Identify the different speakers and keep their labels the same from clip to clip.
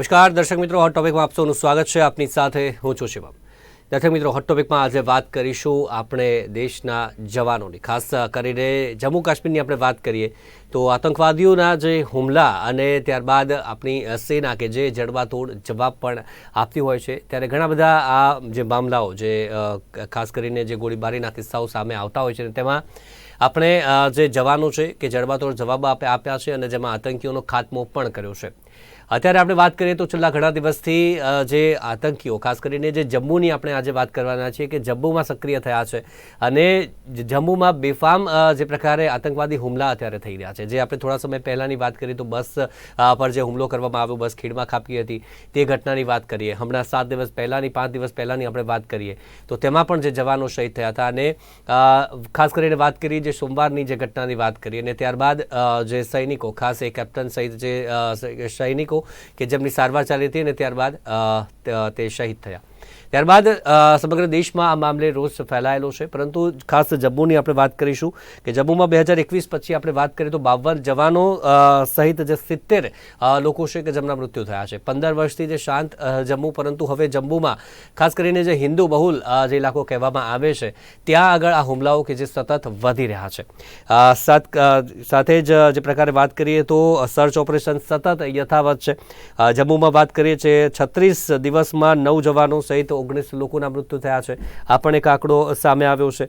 Speaker 1: નમસ્કાર, દર્શક મિત્રો હોટ ટોપિકમાં આપ સૌનું સ્વાગત છે. આપની સાથે હું છું શિવમ. દર્શક મિત્રો હોટ ટોપિકમાં આજે વાત કરીશું આપણે દેશના જવાનોની. ખાસ કરીને જમ્મુ કાશ્મીરની આપણે વાત કરીએ તો આતંકવાદીઓના જે હુમલા અને ત્યારબાદ આપણી સેના કે જે જડબાતોડ જવાબ પણ આપતી હોય છે, ત્યારે ઘણા બધા આ જે મામલાઓ જે ખાસ કરીને જે ગોળીબારીના કિસ્સાઓ સામે આવતા હોય છે તેમાં આપણે જે જવાનો છે કે જડબાતોડ જવાબ આપે, આપ્યા છે અને જેમાં આતંકીઓનો ખાત્મો પણ કર્યો છે. અત્યારે આપણે વાત કરીએ તો છેલ્લા ઘણા દિવસથી જે આતંકીઓ ખાસ કરીને જે જમ્મુની આપણે આજે વાત કરવાના છીએ કે જમ્મુમાં સક્રિય થયા છે અને જમ્મુમાં બેફામ જે પ્રકારે આતંકવાદી હુમલા અત્યારે થઈ રહ્યા છે. જે આપણે થોડા સમય પહેલાંની વાત કરીએ તો બસ પર જે હુમલો કરવામાં આવ્યો બસ ખીણમાં ખાપી હતી તે ઘટનાની વાત કરીએ. હમણાં સાત દિવસ પહેલાંની પાંચ દિવસ પહેલાંની આપણે વાત કરીએ તો તેમાં પણ જે જવાનો શહીદ થયા હતા અને ખાસ કરીને વાત કરી જે સોમવારની જે ઘટનાની વાત કરીએ અને ત્યારબાદ જે સૈનિકો ખાસ એ કેપ્ટન સહિત જે અ, કે જેમની સારવાર ચાલી હતી અને ત્યારબાદ તે શહીદ થયા. ત્યારબાદ સમગ્ર દેશમાં આ મામલે રોષ ફેલાયેલો છે. પરંતુ ખાસ જમ્મુની આપણે વાત કરીશું કે જમ્મુમાં બે હજાર એકવીસ પછી આપણે વાત કરીએ તો બાવન જવાનો સહિત જે સિત્તેર લોકો છે કે જેમના મૃત્યુ થયા છે. પંદર વર્ષથી જે શાંત જમ્મુ, પરંતુ હવે જમ્મુમાં, ખાસ કરીને જે હિન્દુ બહુલ જે ઇલાકો કહેવામાં આવે છે, ત્યાં આગળ આ હુમલાઓ કે જે સતત વધી રહ્યા છે. સાથે જ, જે પ્રકારે વાત કરીએ તો સર્ચ ઓપરેશન સતત યથાવત છે. જમ્મુમાં વાત કરીએ છીએ છત્રીસ દિવસમાં નવ જવાનો સહિત ઓગણીસ લોકોના મૃત્યુ થયા છે. આ પણ એક આંકડો સામે આવ્યો છે.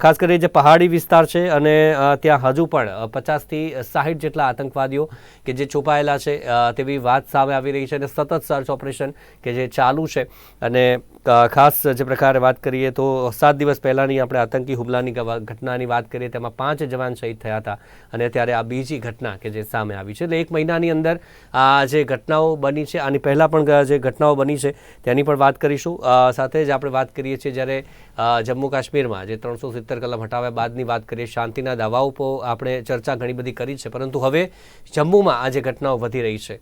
Speaker 1: ખાસ કરીને જે પહાડી વિસ્તાર છે અને ત્યાં હજુ પણ પચાસથી સાહીઠ જેટલા આતંકવાદીઓ કે જે છુપાયેલા છે તેવી વાત સામે આવી રહી છે અને સતત સર્ચ ઓપરેશન કે જે ચાલુ છે. અને ખાસ જે પ્રકારે વાત કરીએ તો સાત દિવસ પહેલાંની આપણે આતંકી હુમલાની ઘટનાની વાત કરીએ, તેમાં પાંચ જવાન શહીદ થયા હતા. અને ત્યારે આ બીજી ઘટના કે જે સામે આવી છે. એટલે એક મહિનાની અંદર આ જે ઘટનાઓ બની છે, આની પહેલાં પણ જે ઘટનાઓ બની છે, તેની પણ વાત કરીશું. સાથે જ આપણે વાત કરીએ છીએ જ્યારે જમ્મુ કાશ્મીરમાં જે ત્રણસો સિત્તેર કલમ હટાવ્યા બાદની વાત કરીએ, શાંતિના દાવાઓ પર આપણે ચર્ચા ઘણી બધી કરી છે. પરંતુ હવે જમ્મુમાં આ જે ઘટનાઓ વધી રહી છે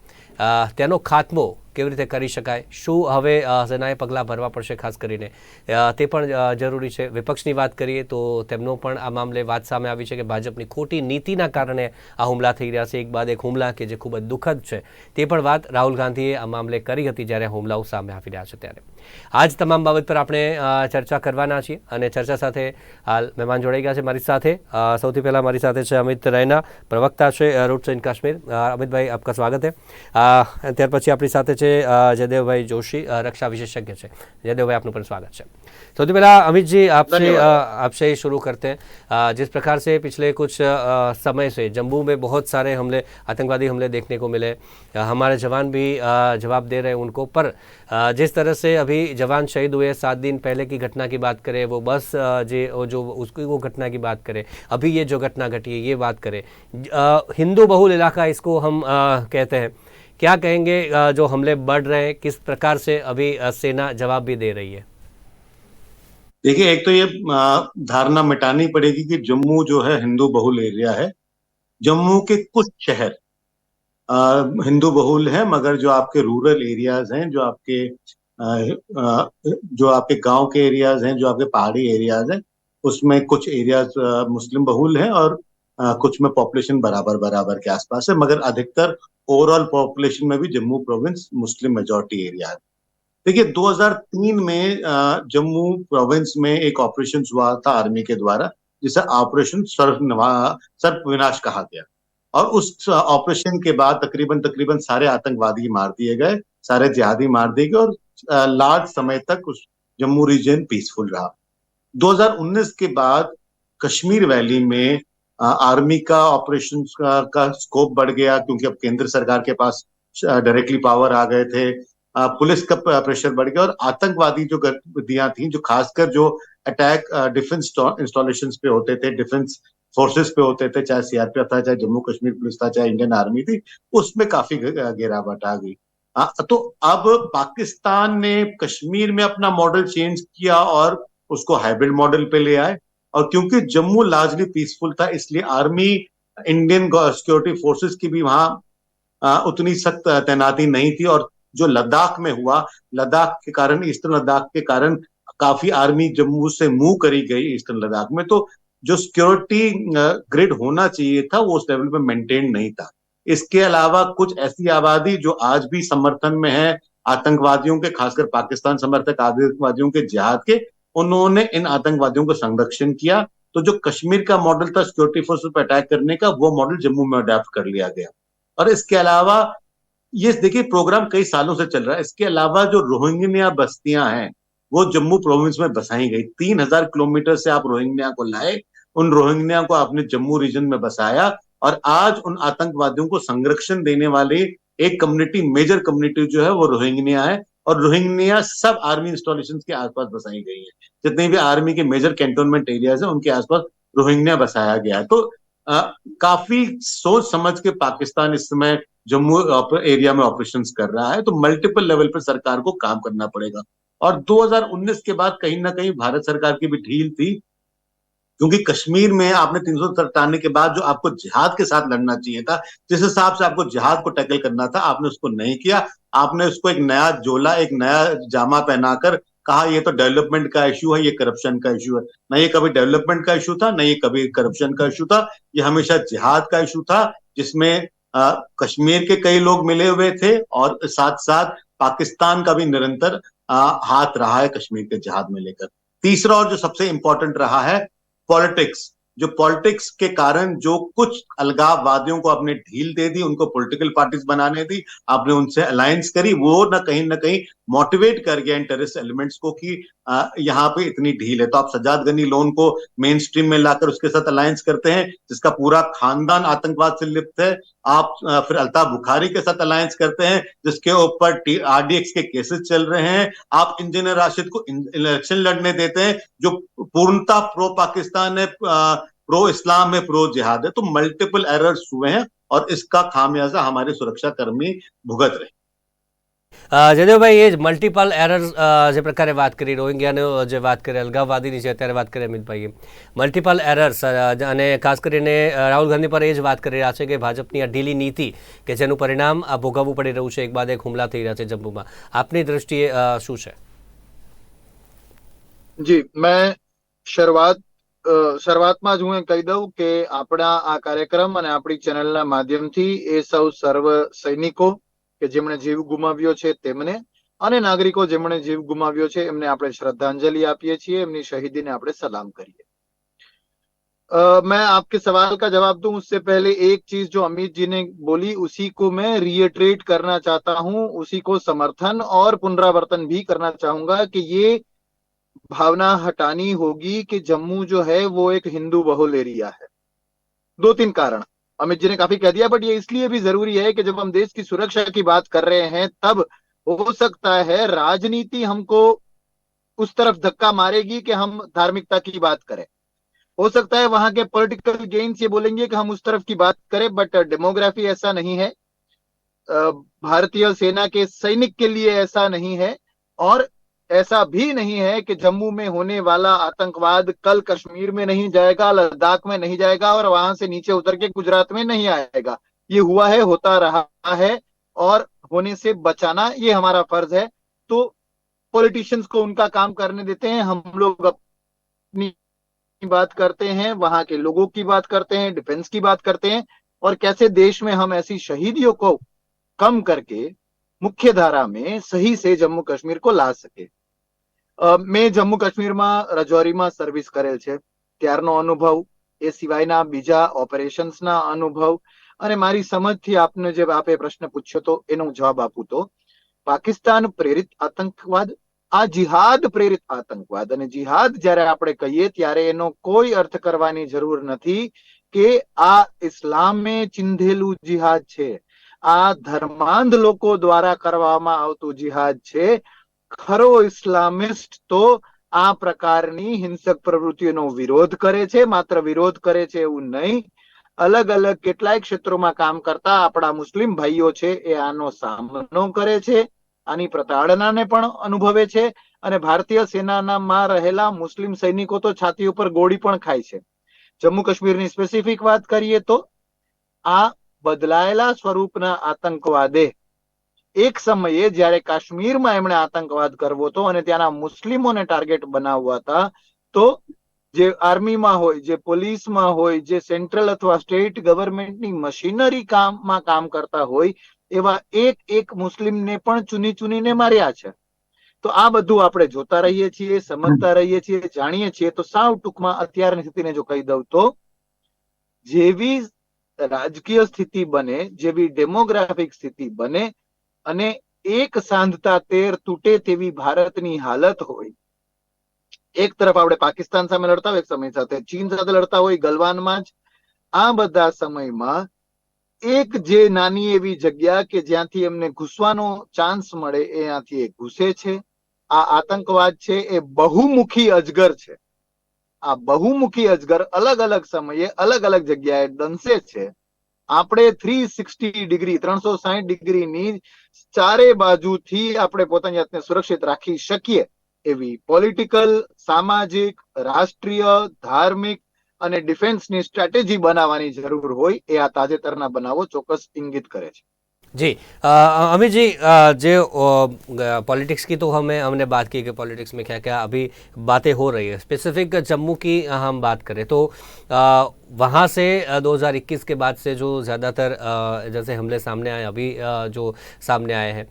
Speaker 1: તેનો ખાત્મો કેવી રીતે કરી શકાય? શું હવે સેનાએ પગલાં ભરવા પડશે ખાસ કરીને? તે પણ જરૂરી છે. વિપક્ષની વાત કરીએ તો તેમનો પણ આ મામલે વાત સામે આવી છે કે ભાજપની ખોટી નીતિના કારણે આ હુમલા થઈ રહ્યા છે. એક બાદ એક હુમલા કે જે ખૂબ જ દુઃખદ છે. તે પણ વાત રાહુલ ગાંધીએ આ મામલે કરી હતી જ્યારે હુમલાઓ સામે આવી રહ્યા છે ત્યારે. आज तमाम बाबत पर आप चर्चा करवा छे चर्चा साथ हाल मेहमान जोड़ाई गया है मरी साथ सौ पहला मरी साथ है अमित रैना प्रवक्ता से रूट्स इन काश्मीर अमित भाई आपका स्वागत है त्यार पी अपनी जयदेव भाई जोशी रक्षा विशेषज्ञ है जयदेव भाई आप स्वागत है सौ पहला अमित जी आपसे आपसे शुरू करते हैं जिस प्रकार से पिछले कुछ समय से जम्मू में बहुत सारे हमले आतंकवादी हमले देखने को मिले हमारे जवान भी जवाब दे रहे हैं उनको पर जिस तरह से अभी जवान शहीद हुए, सात दिन पहले की घटना की बात करें, वो बस जे जो उसकी वो घटना की बात करें, अभी ये जो घटना घटी है, ये बात करें। हिंदू बहुल इलाका इसको हम कहते हैं। क्या कहेंगे जो हमले बढ़ रहे हैं, किस प्रकार से अभी सेना जवाब भी दे रही है?
Speaker 2: देखिए, एक तो ये धारणा मिटानी पड़ेगी कि जम्मू जो है, हिंदू बहुल एरिया है। जम्मू के कुछ शहर हिंदू बहुल है, मगर जो आपके रूरल एरियाज़ हैं, जो आपके जो आपके गाँव के एरियाज़ हैं, जो आपके पहाड़ी एरियाज़ हैं, उसमें कुछ एरियाज़ मुस्लिम बहुल हैं और कुछ में पॉपुलेशन बराबर बराबर के आसपास है, मगर अधिकतर ओवरऑल पॉपुलेशन में भी Jammu province Muslim majority area है। देखिए 2003 में जम्मू प्रोविंस में एक ऑपरेशन हुआ था आर्मी के द्वारा, जिसे ऑपरेशन सर्व सर्व विनाश कहा गया। और उस ऑपरेशन के बाद तकरीबन तकरीबन सारे आतंकवादी मार दिए गए सारे जिहादी मार दिए गए और लार्ज समय तक उस जम्मू रीजन पीसफुल रहा। 2019 के बाद कश्मीर वैली में आर्मी का ऑपरेशन का, का स्कोप बढ़ गया क्योंकि अब केंद्र सरकार के पास डायरेक्टली पावर आ गए थे। पुलिस का प्रेशर बढ़ गया और आतंकवादी जो गतिविधियाँ थी जो खासकर जो अटैक डिफेंस इंस्टॉलेशन पे होते थे डिफेंस फोर्सेस पे होते थे, चाहे सीआरपीएफ था, चाहे जम्मू कश्मीर पुलिस था, चाहे इंडियन आर्मी थी, उसमें काफ़ी गिरावट आ गई। तो अब पाकिस्तान ने कश्मीर में अपना मॉडल चेंज किया और उसको हाइब्रिड मॉडल पे ले आए। और क्योंकि जम्मू लार्जली पीसफुल था, इसलिए आर्मी इंडियन सिक्योरिटी फोर्सेस की भी वहाँ उतनी सख्त तैनाती नहीं थी। और जो लद्दाख में हुआ, लद्दाख के कारण, ईस्टर्न लद्दाख के कारण काफ़ी आर्मी जम्मू से मूव करी गई ईस्टर्न लद्दाख में। तो जो सिक्योरिटी ग्रिड होना चाहिए था, वो उस लेवल पे मेंटेन नहीं था। इसके अलावा कुछ ऐसी आबादी जो आज भी समर्थन में है, आतंकवादियों के, खासकर पाकिस्तान समर्थक, आतंकवादियों के जिहाद के, उन्होंने इन आतंकवादियों को संरक्षण किया। तो जो कश्मीर का मॉडल था सिक्योरिटी फोर्स पर अटैक करने का, वो मॉडल जम्मू में अडेप्ट कर लिया गया। और इसके अलावा, ये देखिए प्रोग्राम कई सालों से चल रहा है। इसके अलावा जो रोहिंग्या बस्तियाँ हैं वो जम्मू प्रोविंस में बसाई गई। तीन हज़ार किलोमीटर से आप रोहिंग्या को लाए उन रोहिंग्या को आपने जम्मू रीजन में बसाया और आज उन आतंकवादियों को संरक्षण देने वाली एक कम्युनिटी मेजर कम्युनिटी जो है वो रोहिंग्या है और रोहिंग्या सब आर्मी इंस्टॉलेशन के आसपास बसाई गई है। जितने भी आर्मी के मेजर कैंटोनमेंट एरियाज़ है उनके आसपास रोहिंग्या बसाया गया है। तो आ, काफ़ी सोच समझ के पाकिस्तान इस समय जम्मू एरिया में ऑपरेशन कर रहा है। तो मल्टीपल लेवल पर सरकार को काम करना पड़ेगा। और 2019 के बाद कहीं ना कहीं भारत सरकार की भी ढील थी, क्योंकि कश्मीर में आपने तीन सौ सत्तानवे के बाद जो आपको जिहाद के साथ लड़ना चाहिए था, जिस हिसाब से आपको जिहाद को टैकल करना था, आपने उसको नहीं किया। आपने उसको एक नया जोला एक नया जामा पहनाकर कहा, ये तो डेवलपमेंट का इश्यू है, ये करप्शन का इश्यू है। ना ये कभी डेवलपमेंट का इश्यू था, ना ये कभी करप्शन का इश्यू था, ये हमेशा जिहाद का इशू था, जिसमें कश्मीर के कई लोग मिले हुए थे और साथ साथ पाकिस्तान का भी निरंतर हाथ रहा है कश्मीर के जहाज़ में लेकर। तीसरा और जो सबसे इंपॉर्टेंट रहा है पॉलिटिक्स जो पॉलिटिक्स के कारण जो कुछ अलगाववादियों को आपने ढील दे दी, उनको पॉलिटिकल पार्टीज़ बनाने दी, आपने उनसे अलायंस करी, वो ना कहीं ना कहीं मोटिवेट कर गया इन टेररिस्ट एलिमेंट्स को कि यहाँ पे इतनी ढील है। तो आप सजाद गनी लोन को मेन स्ट्रीम में लाकर उसके साथ अलायंस करते हैं, जिसका पूरा खानदान आतंकवाद से लिप्त है। आप फिर अल्ताफ बुखारी के साथ अलायंस करते हैं, जिसके ऊपर आरडीएक्स के केसेस चल रहे हैं। आप इंजीनियर राशिद को इलेक्शन लड़ने देते हैं, जो पूर्णता प्रो पाकिस्तान है प्रो इस्लाम है प्रो जिहाद है तो मल्टीपल एरर्स हुए हैं और इसका खामियाजा हमारे सुरक्षा कर्मी भुगत रहे
Speaker 1: જયદેવભાઈ એ જ મલ્ટિપલ એરર્સ જે પ્રકારે વાત કરી રોહિંગ્યાનો જે વાત કરી અલગાવવાદીની છે અત્યારે વાત કરી અમિતભાઈએ મલ્ટિપલ એરર્સ અને ખાસ કરીને રાહુલ ગાંધી પર એ જ વાત કરી રહ્યા છે કે ભાજપની આ ઢીલી નીતિ કે જેનું પરિણામ આ ભોગવવું પડી રહ્યું છે એક બાદ એક હુમલા થઈ રહ્યા છે જમ્મુમાં આપની દ્રષ્ટિએ શું છે
Speaker 3: જી મેં શરૂઆત શરૂઆતમાં જ હું કહી દઉં કે આપણા આ કાર્યક્રમ અને આપણી ચેનલના માધ્યમથી એ સૌ સર્વ સૈનિકો કે જેમણે જીવ ગુમાવ્યો છે તેમને અને નાગરિકો જેમણે જીવ ગુમાવ્યો છે એમને આપણે શ્રદ્ધાંજલિ આપીએ છીએ એમની શહીદીને આપણે સલામ કરીએ मैं आपके सवाल का जवाब दूं उससे पहले एक चीज जो अमित जी ने बोली उसी को मैं रिएट्रेट करना चाहता हूं उसी को समर्थन और पुनरावर्तन भी करना चाहूंगा कि ये भावना हटानी होगी कि जम्मू जो है वो एक हिंदू बहुल एरिया है। दो तीन कारण। अमित जी ने काफ़ी कह दिया बट ये इसलिए भी ज़रूरी है कि जब हम देश की सुरक्षा की बात कर रहे हैं, तब हो सकता है राजनीति हमको उस तरफ़ धक्का मारेगी कि हम धार्मिकता की बात करें। हो सकता है वहाँ के पॉलिटिकल गेन्स ये बोलेंगे कि हम उस तरफ़ की बात करें बट डेमोग्राफी ऐसा नहीं है। भारतीय सेना के सैनिक के लिए ऐसा नहीं है। और ऐसा भी नहीं है कि जम्मू में होने वाला आतंकवाद कल कश्मीर में नहीं जाएगा, लद्दाख में नहीं जाएगा और वहाँ से नीचे उतर के गुजरात में नहीं आएगा। ये हुआ है, होता रहा है और होने से बचाना ये हमारा फ़र्ज़ है। तो पॉलिटिशियंस को उनका काम करने देते हैं, हम लोग अपनी बात करते हैं, वहाँ के लोगों की बात करते हैं, डिफेंस की बात करते हैं और कैसे देश में हम ऐसी शहीदियों को कम करके मुख्य धारा में सही से जम्मू कश्मीर को ला सके મેં જમ્મુ કાશ્મીરમાં રજૌરીમાં સર્વિસ કરેલ છે ત્યારનો અનુભવ એ સિવાયના બીજા ઓપરેશન્સના અનુભવ અને મારી સમજથી આપને જે આપે પ્રશ્ન પૂછ્યો તો એનો જવાબ આપું તો પાકિસ્તાન પ્રેરિત આતંકવાદ આ જિહાદ પ્રેરિત આતંકવાદ અને જિહાદ જ્યારે આપણે કહીએ ત્યારે એનો કોઈ અર્થ કરવાની જરૂર નથી કે આ ઇસ્લામે ચિંધેલું જિહાદ છે આ ધર્માંધ લોકો દ્વારા કરવામાં આવતું જિહાદ છે. ખરો ઇસ્લામિસ્ટ તો આ પ્રકારની હિંસક પ્રવૃત્તિઓનો વિરોધ કરે છે, માત્ર વિરોધ કરે છે એવું નહીં. અલગ અલગ કેટલાય ક્ષેત્રોમાં કામ કરતા આપણા મુસ્લિમ ભાઈઓ છે એ આનો સામનો કરે છે, આની પ્રતાડનાને પણ અનુભવે છે અને ભારતીય સેનામાં રહેલા મુસ્લિમ સૈનિકો તો છાતી ઉપર ગોળી પણ ખાય છે. જમ્મુ કાશ્મીરની સ્પેસિફિક વાત કરીએ તો આ બદલાયેલા સ્વરૂપના આતંકવાદે. એક સમયે જ્યારે કાશ્મીરમાં એમણે આતંકવાદ કરવો હતો અને ત્યાંના મુસ્લિમોને ટાર્ગેટ બનાવવા હતા, તો જે આર્મીમાં હોય, જે પોલીસમાં હોય, જે સેન્ટ્રલ અથવા સ્ટેટ ગવર્મેન્ટની મશીનરી કામમાં કામ કરતા હોય, એવા એક એક મુસ્લિમને પણ ચૂની ચૂનીને માર્યા છે. તો આ બધું આપણે જોતા રહીએ છીએ, સમજતા રહીએ છીએ, જાણીએ છીએ. તો સાવ ટૂંકમાં અત્યારની સ્થિતિને જો કહી દઉં તો, જેવી રાજકીય સ્થિતિ બને, જેવી ડેમોગ્રાફિક સ્થિતિ બને અને એક સાંધતા તેર તૂટે તેવી ભારતની હાલત હોય. એક તરફ આપણે પાકિસ્તાન સામે લડતા હોય, એક સમય સાથે ચીન સાથે લડતા હોય, ગલવાનમાં જ. આ બધા સમયમાં એક જે નાની એવી જગ્યા કે જ્યાંથી એમને ઘૂસવાનો ચાન્સ મળે એ ત્યાંથી એ ઘૂસે છે. આ આતંકવાદ છે, એ બહુમુખી અજગર છે. આ બહુમુખી અજગર અલગ અલગ સમયે અલગ અલગ જગ્યાએ દંશે છે. આપણે થ્રી સિક્સટી ડિગ્રી, ત્રણસો સાહીઠ ડિગ્રીની ચારે બાજુથી આપણે પોતાની જાતને સુરક્ષિત રાખી શકીએ એવી પોલિટિકલ સામાજિક, રાષ્ટ્રીય, ધાર્મિક અને ડિફેન્સની સ્ટ્રેટેજી બનાવવાની જરૂર હોય એ આ તાજેતરના બનાવો ચોક્કસ ઇંગિત કરે છે.
Speaker 1: जी अमित जी जो पॉलिटिक्स की तो हमें हमने बात की कि पॉलिटिक्स में क्या क्या अभी बातें हो रही है। स्पेसिफिक जम्मू की हम बात करें तो आ, वहाँ से अ, 2021 के बाद से जो ज़्यादातर जैसे हमले सामने आए अभी जो सामने आए हैं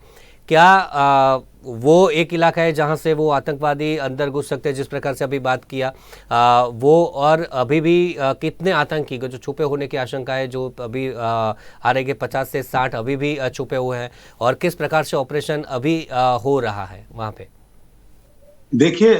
Speaker 1: क्या अ, वो एक इलाका है जहाँ से वो आतंकवादी अंदर घुस सकते हैं जिस प्रकार से अभी बात किया अ, वो और अभी भी अ, कितने आतंकी जो छुपे होने की आशंका है जो अभी आ रहे पचास से साठ अभी भी छुपे हुए हैं और किस प्रकार से ऑपरेशन अभी अ, हो रहा है वहाँ पे?
Speaker 2: देखिए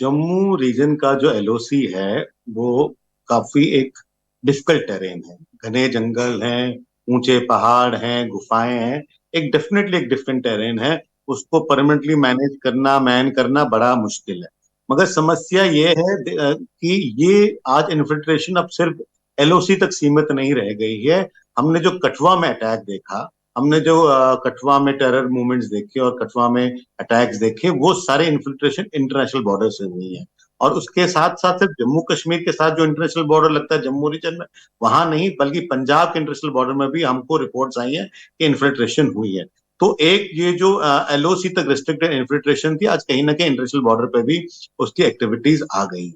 Speaker 2: जम्मू रीजन का जो एलओसी है वो काफ़ी एक डिफ़िकल्ट टेरेन है। घने जंगल हैं ऊँचे पहाड़ हैं गुफाएँ हैं एक डेफिनेटली एक डिफरेंट टेरेन है। उसको परमानेंटली मैनेज करना मैन करना बड़ा मुश्किल है। मगर समस्या ये है कि ये आज इन्फिल्ट्रेशन अब सिर्फ़ एलओसी तक सीमित नहीं रह गई है। हमने जो कठुआ में अटैक देखा, हमने जो कठुआ में टेरर मूवमेंट्स देखे और कठुआ में अटैक्स देखे, वो सारे इन्फिल्ट्रेशन इंटरनेशनल बॉर्डर से हुई है। और उसके साथ साथ सिर्फ़ जम्मू कश्मीर के साथ जो इंटरनेशनल बॉर्डर लगता है, जम्मू रीजन में, वहाँ नहीं, बल्कि पंजाब के इंटरनेशनल बॉर्डर में भी हमको रिपोर्ट्स आई हैं कि इन्फिल्ट्रेशन हुई है। तो एक ये जो एलओसी तक रिस्ट्रिक्टेड इन्फिल्ट्रेशन थी, आज कहीं ना कहीं इंटरनेशनल बॉर्डर पर भी उसकी एक्टिविटीज़ आ गई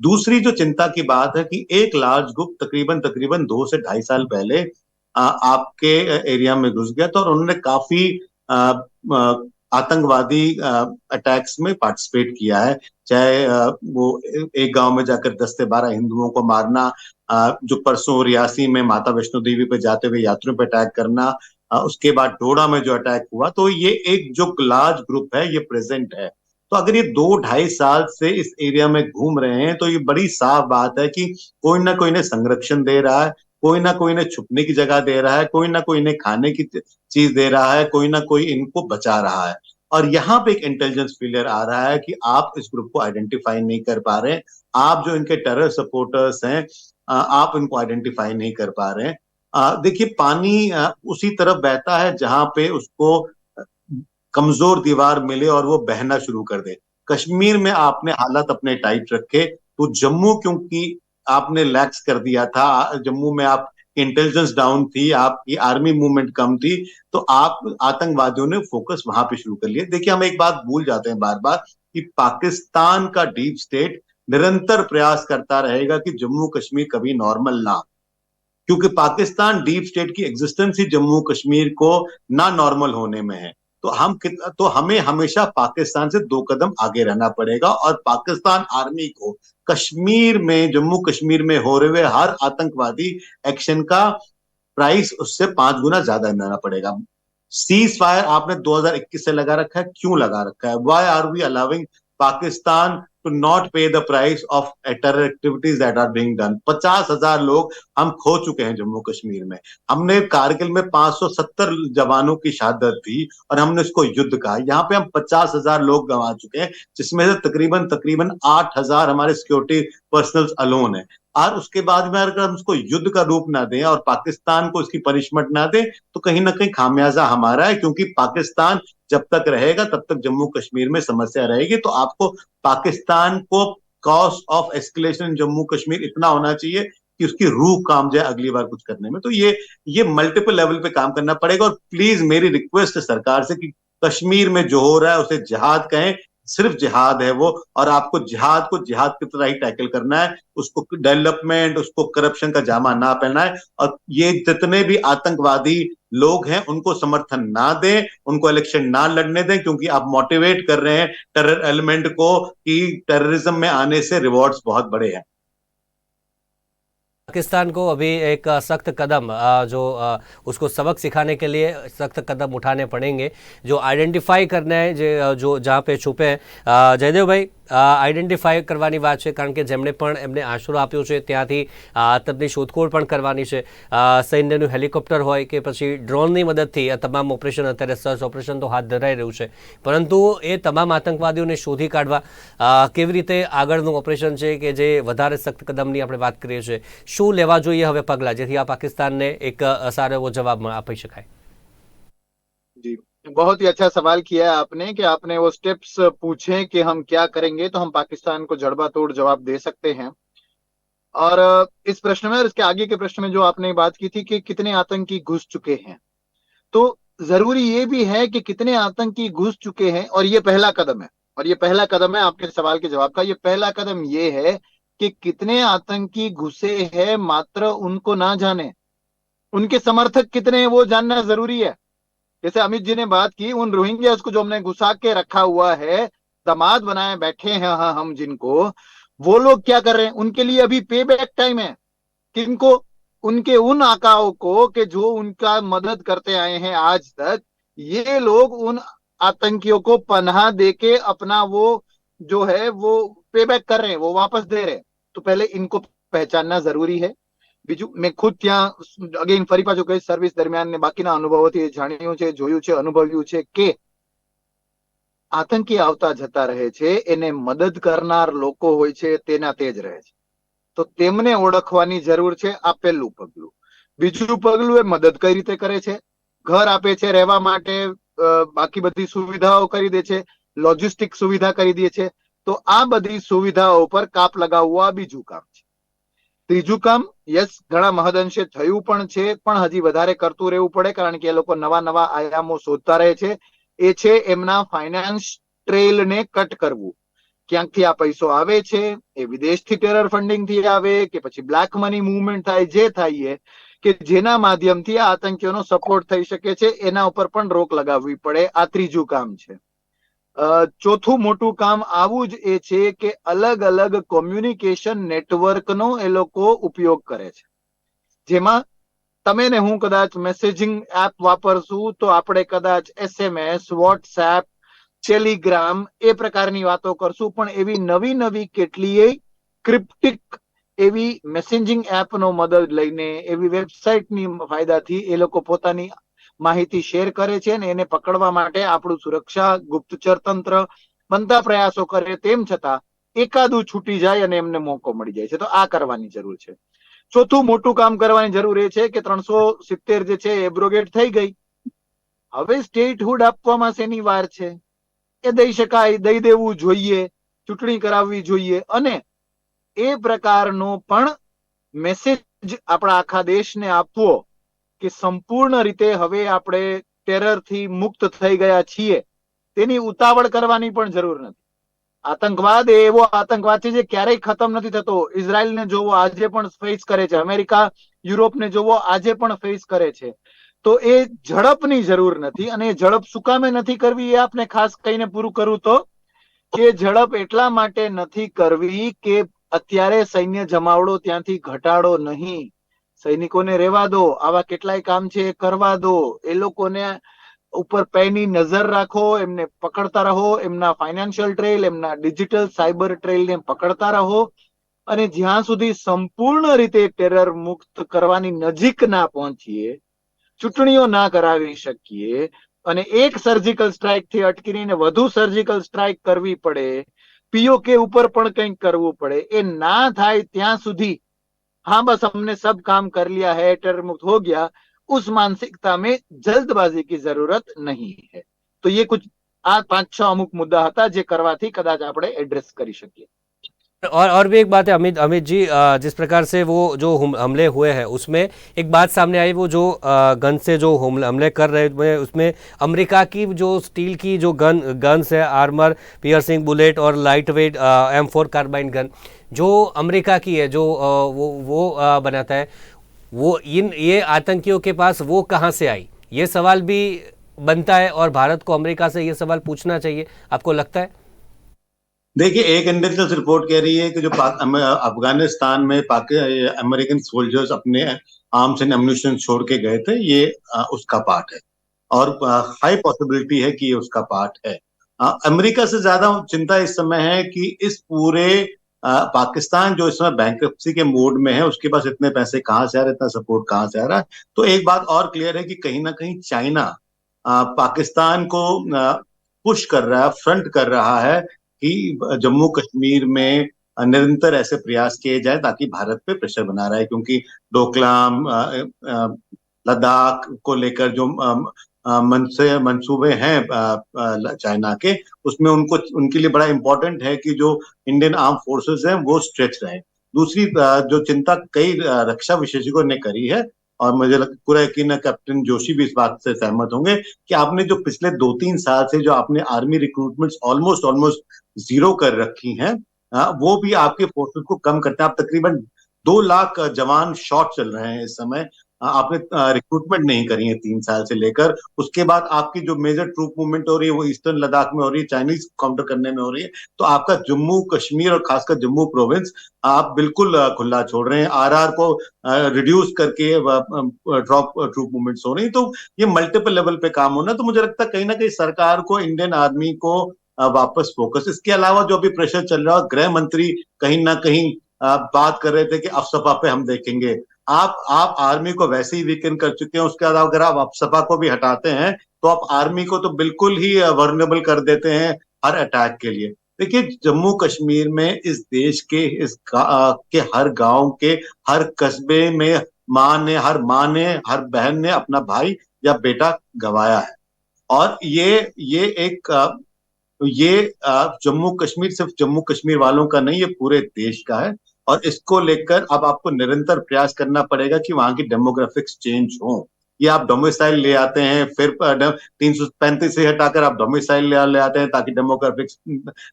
Speaker 2: दूसरी जो चिंता की बात है कि एक लार्ज ग्रुप तकरीबन तकरीबन दो से ढाई साल पहले आपके एरिया में घुस गया था और उन्होंने काफ़ी आतंकवादी अटैक्स में पार्टिसिपेट किया है। चाहे वो एक गाँव में जाकर दस से बारह हिंदुओं को मारना जो परसों रियासी में माता वैष्णो देवी पे जाते हुए यात्रियों पर अटैक करना उसके बाद डोडा में जो अटैक हुआ तो ये एक जो लार्ज ग्रुप है, ये प्रेजेंट है। तो अगर ये दो ढाई साल से इस एरिया में घूम रहे हैं तो ये बड़ी साफ़ बात है कि कोई ना कोई ने संरक्षण दे रहा है। कोई ना कोई ने छुपने की जगह दे रहा है, कोई ना कोई ने खाने की चीज़ दे रहा है, कोई ना कोई इनको बचा रहा है। और यहाँ पे एक इंटेलिजेंस फेलियर आ रहा है कि आप इस ग्रुप को आइडेंटिफाई नहीं कर पा रहे आप जो इनके टेरर सपोर्टर्स हैं आप इनको आइडेंटिफाई नहीं कर पा रहे देखिए, पानी उसी तरफ़ बहता है जहाँ पे उसको कमज़ोर दीवार मिले और वो बहना शुरू कर दे। कश्मीर में आपने हालात अपने टाइट रखे। तो जम्मू क्योंकि आपने लैक्स कर दिया था। जम्मू में आप इंटेलिजेंस डाउन थी, आपकी आर्मी मूवमेंट कम थी तो आप आतंकवादियों ने फोकस वहाँ पे शुरू कर लिया देखिए, हम एक बात भूल जाते हैं बार बार कि पाकिस्तान का डीप स्टेट निरंतर प्रयास करता रहेगा कि जम्मू कश्मीर कभी नॉर्मल ना क्योंकि पाकिस्तान डीप स्टेट की एग्जिस्टेंस ही जम्मू कश्मीर को ना नॉर्मल होने में है। तो हम तो हमें हमेशा पाकिस्तान से दो कदम आगे रहना पड़ेगा और पाकिस्तान आर्मी को कश्मीर में, जम्मू कश्मीर में हो रहे हुए हर आतंकवादी एक्शन का प्राइस उससे पाँच गुना ज़्यादा देना पड़ेगा। सीज फायर आपने 2021 से लगा रखा है। क्यों लगा रखा है? Why are we allowing Pakistan to not pay the price of terror activities that are being done पचास हज़ार लोग हम खो चुके हैं जम्मू कश्मीर में। हमने कारगिल में 570 जवानों की शहादत दी और हमने उसको युद्ध कहा। यहाँ पे हम पचास हज़ार लोग गंवा चुके हैं, जिसमें से तकरीबन तकरीबन आठ हज़ार हमारे सिक्योरिटी पर्सनल अलोन है। और उसके बाद में अगर हम उसको युद्ध का रूप ना दें और पाकिस्तान को इसकी पनिशमेंट ना दें तो कहीं ना कहीं खामियाजा हमारा है, क्योंकि पाकिस्तान जब तक रहेगा, तब तक जम्मू कश्मीर में समस्या रहेगी। तो आपको पाकिस्तान को cost of escalation Jammu Kashmir इतना होना चाहिए कि उसकी रूह काम जाए अगली बार कुछ करने में। तो ये ये मल्टीपल लेवल पे काम करना पड़ेगा और प्लीज़ मेरी रिक्वेस्ट है सरकार से कि कश्मीर में जो हो रहा है उसे जहाद कहें सिर्फ़ जिहाद है वो, और आपको जिहाद को जिहाद की तरह ही टैकल करना है, उसको डेवलपमेंट उसको करप्शन का जामा ना पहना है, और ये जितने भी आतंकवादी लोग हैं, उनको समर्थन ना दें, उनको इलेक्शन ना लड़ने दें, क्योंकि आप मोटिवेट कर रहे हैं टेरर एलिमेंट को कि टेररिज्म में आने से रिवॉर्ड्स बहुत बड़े हैं।
Speaker 1: पाकिस्तान को अभी एक सख्त कदम जो उसको सबक सिखाने के लिए सख्त कदम उठाने पड़ेंगे, जो आइडेंटिफाई करने हैं, जो जहाँ पे छुपे हैं। जयदेव भाई આઈડેન્ટિફાઈ કરવાની વાત છે, કારણ કે જેમણે પણ એમને આશરો આપ્યો છે, ત્યાંથી આતંકની શોધખોળ પણ કરવાની છે. સૈન્યનું હેલિકોપ્ટર હોય કે પછી ડ્રોનની મદદથી આ તમામ ઓપરેશન, અત્યારે સર્ચ ઓપરેશન તો હાથ ધરાઈ રહ્યું છે. પરંતુ એ તમામ આતંકવાદીઓને શોધી કાઢવા કેવી રીતે આગળનું ઓપરેશન છે કે જે વધારે સખ્ત કદમની આપણે વાત કરીએ છીએ, શું લેવા જોઈએ હવે પગલાં? જેથી આ પાકિસ્તાનને એક સારો એવો જવાબ આપી શકાય.
Speaker 3: बहुत ही अच्छा सवाल किया है आपने कि आपने वो स्टेप्स पूछे कि हम क्या करेंगे तो हम पाकिस्तान को जड़बा तोड़ जवाब दे सकते हैं। और, इस प्रश्न में और इसके आगे के प्रश्न में जो आपने बात की थी कि कितने आतंकी घुस चुके हैं। तो ज़रूरी ये भी है कि कितने आतंकी घुस चुके हैं और ये पहला कदम है। और ये पहला कदम है आपके सवाल के जवाब का। ये पहला कदम ये है कि कितने आतंकी घुसे हैं मात्र उनको ना जाने। उनके समर्थक कितने हैं वो जानना ज़रूरी है। जैसे अमित जी ने बात की, उन रोहिंग्या को जो हमने घुसा के रखा हुआ है, दामाद बनाए बैठे हैं हाँ हम जिनको, वो लोग क्या कर रहे हैं? उनके लिए अभी पे बैक टाइम है। किनको, उनके उन आकाओं को कि जो उनका मदद करते आए हैं आज तक, ये लोग उन आतंकियों को पनाह देके अपना वो जो है, वो पे बैक कर रहे हैं, वो वापस दे रहे हैं। तो पहले इनको पहचानना ज़रूरी है। બીજું, મેં ખુદ ત્યાં અગેન ફરી પાછું કહીશ સર્વિસ દરમિયાન ને બાકીના અનુભવોથી જાણ્યું છે, જોયું છે, અનુભવ્યું છે કે આતંકી આવતા જતા રહે છે, એને મદદ કરનાર લોકો હોય છે, તેના તે જ રહે છે. તો તેમને ઓળખવાની જરૂર છે આ પહેલું પગલું. બીજું પગલું એ મદદ કઈ રીતે કરે છે? ઘર આપે છે રહેવા માટે બાકી બધી સુવિધાઓ કરી દે છે લોજિસ્ટિક સુવિધા કરી દે છે. તો આ બધી સુવિધાઓ પર કાપ લગાવવું આ બીજું કામ છે. ત્રીજું કામ યસ, ઘણા મહદઅંશે થયું પણ છે, પણ હજી વધારે કરતું રહેવું પડે કારણ કે એ લોકો નવા નવા આયામો શોધતા રહે છે. એ છે એમના ફાઇનાન્સ ટ્રેલને કટ કરવું. ક્યાંકથી આ પૈસો આવે છે? એ વિદેશથી ટેરર ફંડિંગથી આવે કે પછી બ્લેક મની મુવમેન્ટ થાય, જે થાય એ, કે જેના માધ્યમથી આ આતંકીઓનો સપોર્ટ થઈ શકે છે, એના ઉપર પણ રોક લગાવવી પડે. આ ત્રીજું કામ છે. ચોથું મોટું કામ આવું જ એ છે કે અલગ અલગ કોમ્યુનિકેશન નેટવર્કનો એ લોકો ઉપયોગ કરે છે. જેમાં તમે ને હું કદાચ મેસેજિંગ એપ વાપરશું તો આપણે કદાચ એસએમએસ વોટ્સએપ ટેલિગ્રામ એ પ્રકારની વાતો કરશું, પણ એવી નવી નવી કેટલીય ક્રિપ્ટિક એવી મેસેજિંગ એપનો મદદ લઈને, એવી વેબસાઇટની ફાયદાથી એ લોકો પોતાની માહિતી શેર કરે છે અને એને પકડવા માટે આપણું સુરક્ષા ગુપ્તચર તંત્ર બનતા પ્રયાસો કરે તેમ છતાં એકાદું છૂટી જાય અને એમને મોકો મળી જાય છે. તો આ કરવાની જરૂર છે. ચોથું મોટું કામ કરવાની જરૂર એ છે કે ત્રણસો સિત્તેર જે છે એબ્રોગેટ થઈ ગઈ. હવે સ્ટેટહુડ આપવામાં શેની વાર છે? એ દઈ શકાય, દઈ દેવું જોઈએ, ચૂંટણી કરાવવી જોઈએ અને એ પ્રકારનો પણ મેસેજ આપણા આખા દેશને આપવો કે સંપૂર્ણ રીતે હવે આપણે ટેરરથી મુક્ત થઈ ગયા છીએ, તેની ઉતાવળ કરવાની પણ જરૂર નથી. આતંકવાદ એ એવો આતંકવાદ છે જે ક્યારેય ખતમ નથી થતો. ઇઝરાયલને જોવો આજે પણ ફેસ કરે છે. અમેરિકા, યુરોપને જોવો આજે પણ ફેસ કરે છે. તો એ ઝડપની જરૂર નથી અને એ ઝડપ શું કામે નથી કરવી એ આપને ખાસ કહીને પૂરું કરું તો કે ઝડપ એટલા માટે નથી કરવી કે અત્યારે સૈન્ય જમાવડો ત્યાંથી ઘટાડો નહીં. સૈનિકોને રહેવા દો, આવા કેટલાય કામ છે એ કરવા દો. એ લોકોને ઉપર પેની નજર રાખો, એમને પકડતા રહો, એમના ફાઇનાન્શિયલ ટ્રેલ એમના ડિજિટલ સાયબર ટ્રેલને પકડતા રહો અને જ્યાં સુધી સંપૂર્ણ રીતે ટેરર મુક્ત કરવાની નજીક ના પહોંચીએ, ચૂંટણીઓ ના કરાવી શકીએ અને એક સર્જિકલ સ્ટ્રાઇકથી અટકીને વધુ સર્જિકલ સ્ટ્રાઇક કરવી પડે પીઓકે ઉપર પણ કંઈક કરવું પડે, એ ના થાય ત્યાં સુધી हाँ बस हमने सब काम कर लिया है टेरर मुक्त हो गया उस मानसिकता में जल्दबाजी की जरूरत नहीं है तो ये कुछ આ પાંચ છ અમુક મુદ્દા હતા જે કરવાથી કદાચ આપણે એડ્રેસ કરી શકીએ
Speaker 1: और और भी एक बात है, अमित अमित जी जिस प्रकार से वो जो हमले हुए हैं, उसमें एक बात सामने आई, वो जो गन से जो हमले कर रहे हैं उसमें अमेरिका की जो स्टील की जो गन, गन्स है, आर्मर, पियर्सिंग बुलेट और light weight M four carbine gun, जो अमेरिका की है, जो वो वो बनाता है, वो इन, ये आतंकियों के पास वो कहाँ से आई? ये सवाल भी बनता है और भारत को अमेरिका से ये सवाल पूछना चाहिए, आपको लगता है?
Speaker 2: देखिए, एक इंटेलिजेंस रिपोर्ट कह रही है कि जो अफ़गानिस्तान में अमेरिकन सोल्जर्स अपने आर्म्स एंड एम्यूनिशन छोड़ के गए थे, ये उसका पार्ट है। और हाई पॉसिबिलिटी है कि ये उसका पार्ट है। अमेरिका से ज़्यादा चिंता इस समय है कि इस पूरे पाकिस्तान जो इस समय बैंक्रप्सी के मोड में है, उसके पास इतने पैसे कहाँ से आ रहे, इतना सपोर्ट कहाँ से आ रहा है? तो एक बात और क्लियर है कि कहीं ना कहीं चाइना पाकिस्तान को पुश कर रहा है फ्रंट कर रहा है कि जम्मू कश्मीर में निरंतर ऐसे प्रयास किए जाए ताकि भारत पे प्रेशर बना रहा है क्योंकि डोकलाम लद्दाख को लेकर जो मनसे मंसूबे हैं चाइना के, उसमें उनको, उनके लिए बड़ा इंपॉर्टेंट है कि जो इंडियन आर्म फोर्सेस हैं, वो स्ट्रेच रहे। दूसरी जो चिंता कई रक्षा विशेषज्ञों ने करी है और मुझे पूरा यकीन है कैप्टन जोशी भी इस बात से सहमत होंगे कि आपने जो पिछले दो तीन साल से जो आपने army recruitment almost almost zero कर रखी हैं आ, वो भी आपके फोर्सेस को कम करते हैं। आप तकरीबन दो लाख जवान शॉर्ट चल रहे हैं इस समय। आपने रिक्रूटमेंट नहीं करी है तीन साल से लेकर। उसके बाद आपकी जो मेजर ट्रूप मूवमेंट हो रही है, वो ईस्टर्न लद्दाख में हो रही है चाइनीज़ काउंटर करने में हो रही है। तो आपका जम्मू कश्मीर और खासकर जम्मू प्रोविंस आप बिल्कुल खुला छोड़ रहे हैं। आरआर को रिड्यूस करके ड्रॉप ट्रूप मूवमेंट्स हो रही तो ये मल्टीपल लेवल पे काम होना तो मुझे लगता है कहीं ना कहीं सरकार को इंडियन आर्मी को वापस फोकस इसके अलावा जो अभी प्रेशर चल रहा है गृह मंत्री कहीं ना कहीं बात कर रहे थे कि अफसपा पे हम देखेंगे। आप आप आर्मी को वैसे ही वीकेंड कर चुके हैं, उसके अलावा अगर आप अफसपा को भी हटाते हैं तो आप आर्मी को तो बिल्कुल ही वर्नेबल कर देते हैं हर अटैक के लिए। देखिए, जम्मू कश्मीर में इस देश के, इस के हर गाँव के, हर कस्बे में माँ ने, हर माँ ने, हर बहन ने अपना भाई या बेटा गवाया है। और ये ये एक ये जम्मू कश्मीर सिर्फ़ जम्मू कश्मीर वालों का नहीं, ये पूरे देश का है। और इसको लेकर अब आपको निरंतर प्रयास करना पड़ेगा कि वहाँ की डेमोग्राफिक्स चेंज हो। ये आप डोमिसाइल ले आते हैं फिर तीन सौ पैंतीस से हटाकर आप डोमिसाइल ले, ले आते हैं ताकि डेमोग्राफिक्स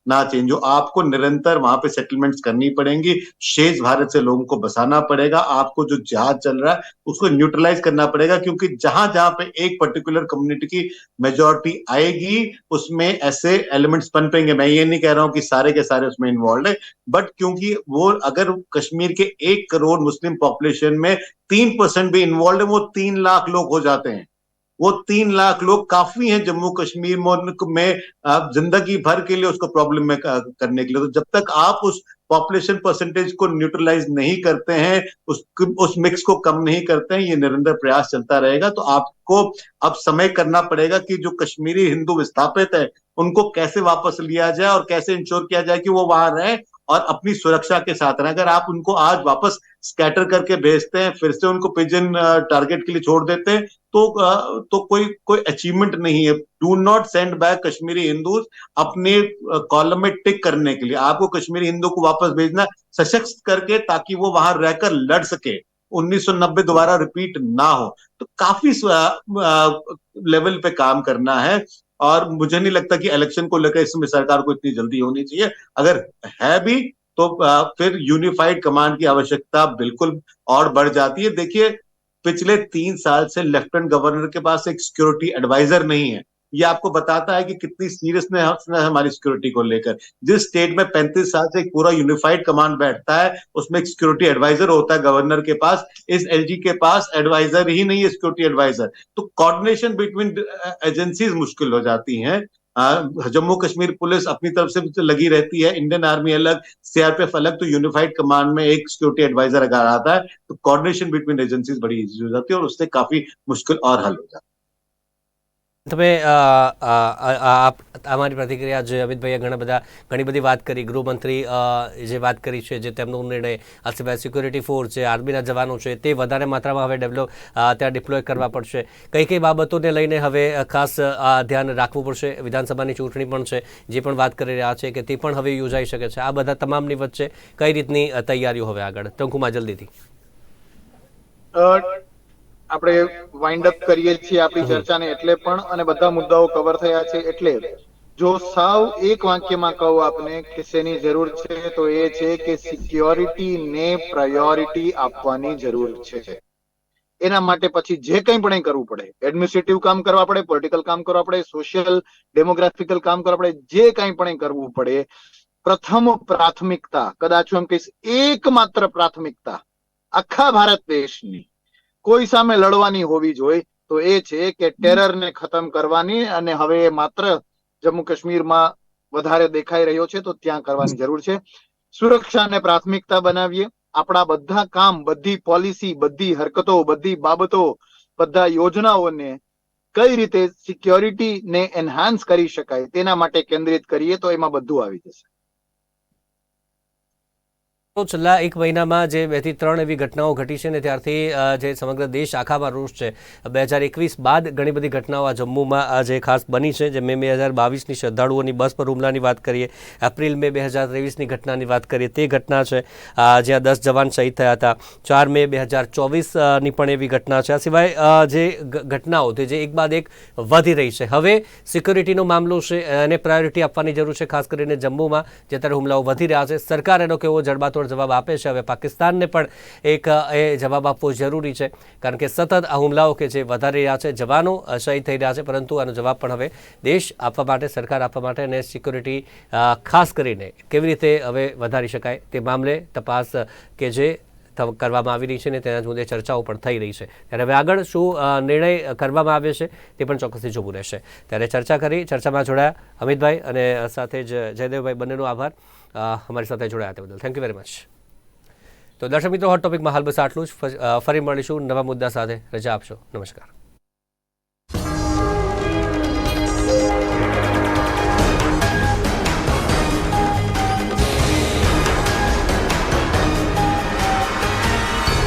Speaker 2: ना चेंज हो। आपको निरंतर वहाँ पे सेटलमेंट्स करनी पड़ेंगी। शेष भारत से लोगों को बसाना पड़ेगा। आपको जो जहाज़ चल रहा है उसको न्यूट्रलाइज करना पड़ेगा क्योंकि जहाँ जहाँ पे एक पर्टिकुलर कम्युनिटी की मेजोरिटी आएगी उसमें ऐसे एलिमेंट्स पनपेंगे मैं ये नहीं कह रहा हूँ कि सारे के सारे उसमें इन्वॉल्व है बट क्योंकि वो अगर कश्मीर के एक करोड़ मुस्लिम पॉपुलेशन में तीन परसेंट भी इन्वॉल्व है वो तीन लाख लोग हो जाते हैं। वो तीन लाख लोग काफ़ी हैं जम्मू कश्मीर में ज़िंदगी भर के लिए उसको प्रॉब्लम में करने के लिए। तो जब तक आप उस पॉपुलेशन परसेंटेज को न्यूट्रलाइज नहीं करते हैं, उस उस मिक्स को कम नहीं करते हैं, ये निरंतर प्रयास चलता रहेगा। तो आपको अब समय करना पड़ेगा कि जो कश्मीरी हिंदू विस्थापित है, उनको कैसे वापस लिया जाए और कैसे इंश्योर किया जाए कि वो वहाँ रहे और अपनी सुरक्षा के साथ रहें। अगर आप उनको आज वापस स्कैटर करके भेजते हैं, फिर से उनको पिजन टारगेट के लिए छोड़ देते हैं तो तो कोई कोई अचीवमेंट नहीं है। Do not send back Kashmiri Hindu अपने कॉलम में टिक करने के लिए। आपको कश्मीरी हिंदू को वापस भेजना, सशक्त करके ताकि वो वहाँ रहकर लड़ सके। 1990 दोबारा रिपीट ना हो। तो काफ़ी लेवल पे काम करना है। और मुझे नहीं लगता कि इलेक्शन को लेकर इसमें सरकार को इतनी जल्दी होनी चाहिए। अगर है भी तो फिर यूनिफाइड कमांड की आवश्यकता बिल्कुल और बढ़ जाती है। देखिए, पिछले तीन साल से लेफ्टिनेंट गवर्नर के पास एक सिक्योरिटी एडवाइजर नहीं है। ये आपको बताता है कि कितनी सीरियसनेस है हमारी सिक्योरिटी को लेकर। जिस स्टेट में 35 साल से एक पूरा यूनिफाइड कमांड बैठता है, उसमें एक सिक्योरिटी एडवाइजर होता है गवर्नर के पास। इस एलजी के पास एडवाइजर ही नहीं है सिक्योरिटी एडवाइजर तो कोऑर्डिनेशन बिटवीन एजेंसीज मुश्किल हो जाती हैं। जम्मू कश्मीर पुलिस अपनी तरफ़ से तो लगी रहती है। इंडियन आर्मी अलग सीआरपीएफ अलग तो यूनिफाइड कमांड में एक सिक्योरिटी एडवाइजर अगर आता है तो कोऑर्डिनेशन बिटवीन एजेंसीज बड़ी इजी हो जाती है और उससे काफ़ी मुश्किल और हल हो जाती है।
Speaker 1: તમે અ, અ, અ, આપ તમારી પ્રતિક્રિયા જે અમિતભાઈએ ઘણા બધા ઘણી બધી વાત કરી ગૃહમંત્રી જે વાત કરી છે જે તેમનો નિર્ણય આ સિવાય સિક્યુરિટી ફોર્સ છે આર્મીના જવાનો છે તે વધારે માત્રામાં હવે ડેવલપ ત્યાં ડિપ્લોય કરવા પડશે. કઈ કઈ બાબતોને લઈને હવે ખાસ ધ્યાન રાખવું પડશે? વિધાનસભાની ચૂંટણી પણ છે જે પણ વાત કરી રહ્યા છે કે તે પણ હવે યોજાઈ શકે છે. આ બધા તમામની વચ્ચે કઈ રીતની તૈયારીઓ હવે આગળ? ટંકુમાં જલ્દીથી.
Speaker 3: આપણે વાઇન્ડ અપ કરીએ છીએ આપણી ચર્ચાને એટલે પણ અને બધા મુદ્દાઓ કવર થયા છે એટલે જો. સાવ એક વાક્યમાં કહું આપને કે શેની જરૂર છે, તો એ છે કે સિક્યોરિટી ને પ્રાયોરિટી આપવાની જરૂર છે. એના માટે પછી જે કંઈ પણ કરવું પડે એડમિનિસ્ટ્રેટિવ કામ કરવા પડે પોલિટિકલ કામ કરવા પડે સોશિયલ ડેમોગ્રાફિકલ કામ કરવા પડે, જે કંઈ પણ કરવું પડે, પ્રથમ પ્રાથમિકતા, કદાચ હું એમ કહીશ, એકમાત્ર પ્રાથમિકતા, આખા ભારત દેશની કોઈ સામે લડવાની હોવી જોઈએ. તો એ છે કે ટેરરને ખતમ કરવાની અને હવે માત્ર જમ્મુ કાશ્મીરમાં વધારે દેખાઈ રહ્યો છે તો ત્યાં કરવાની જરૂર છે. સુરક્ષાને પ્રાથમિકતા બનાવીએ. આપણા બધા કામ, બધી પોલિસી, બધી હરકતો, બધી બાબતો, બધા યોજનાઓને કઈ રીતે સિક્યોરિટી ને એન્હાન્સ કરી શકાય તેના માટે કેન્દ્રિત કરીએ તો એમાં બધું આવી જશે.
Speaker 1: છેલ્લા એક મહિનામાં જે બેથી ત્રણ એવી ઘટનાઓ ઘટી છે ને ત્યારથી જે સમગ્ર દેશ આખામાં રોષ છે. બે હજાર એકવીસ બાદ ઘણી બધી ઘટનાઓ આ જમ્મુમાં જે ખાસ બની છે, જે મે બે હજાર બાવીસની શ્રદ્ધાળુઓની બસ પર હુમલાની વાત કરીએ, એપ્રિલ મે બે હજાર ત્રેવીસની ઘટનાની વાત કરીએ, તે ઘટના છે. જ્યાં દસ જવાન શહીદ થયા હતા. ચાર મે બે હજાર ચોવીસની પણ એવી ઘટના છે. આ સિવાય જે ઘટનાઓ તે જે એક બાદ એક વધી રહી છે. હવે સિક્યુરિટીનો મામલો છે, એને પ્રાયોરિટી આપવાની જરૂર છે, ખાસ કરીને જમ્મુમાં, જે અત્યારે હુમલાઓ વધી રહ્યા છે. સરકાર એનો કેવો જડબાતોડ જવાબ આપે છે. હવે પાકિસ્તાનને પણ એક, એ જવાબ આપવો જરૂરી છે. કારણ કે સતત આ હુમલાઓ કે જે વધારી રહ્યા છે, જવાનો શહીદ થઈ રહ્યા છે, પરંતુ આનો જવાબ પણ હવે દેશ આપવા માટે, સરકાર આપવા માટે અને સિક્યુરિટી ખાસ કરીને કેવી રીતે હવે વધારી શકાય તે મામલે તપાસ કે જે કરવામાં આવી રહી છે ને તેના જ મુદ્દે ચર્ચાઓ પણ થઈ રહી છે. ત્યારે હવે આગળ શું નિર્ણય કરવામાં આવે છે તે પણ ચોક્કસથી જોવું રહેશે. ત્યારે ચર્ચા કરી, ચર્ચામાં જોડાયા અમિતભાઈ અને સાથે જ જયદેવભાઈ બંનેનો આભાર. અમારી સાથે જોડાયા તે બદલ. થેન્ક યુ વેરી મચ તો દર્શક મિત્રો હોટ ટોપિકમાં હાલ બસ આટલું જ. ફરી મળીશું નવા મુદ્દા સાથે. રજા આપશો. નમસ્કાર.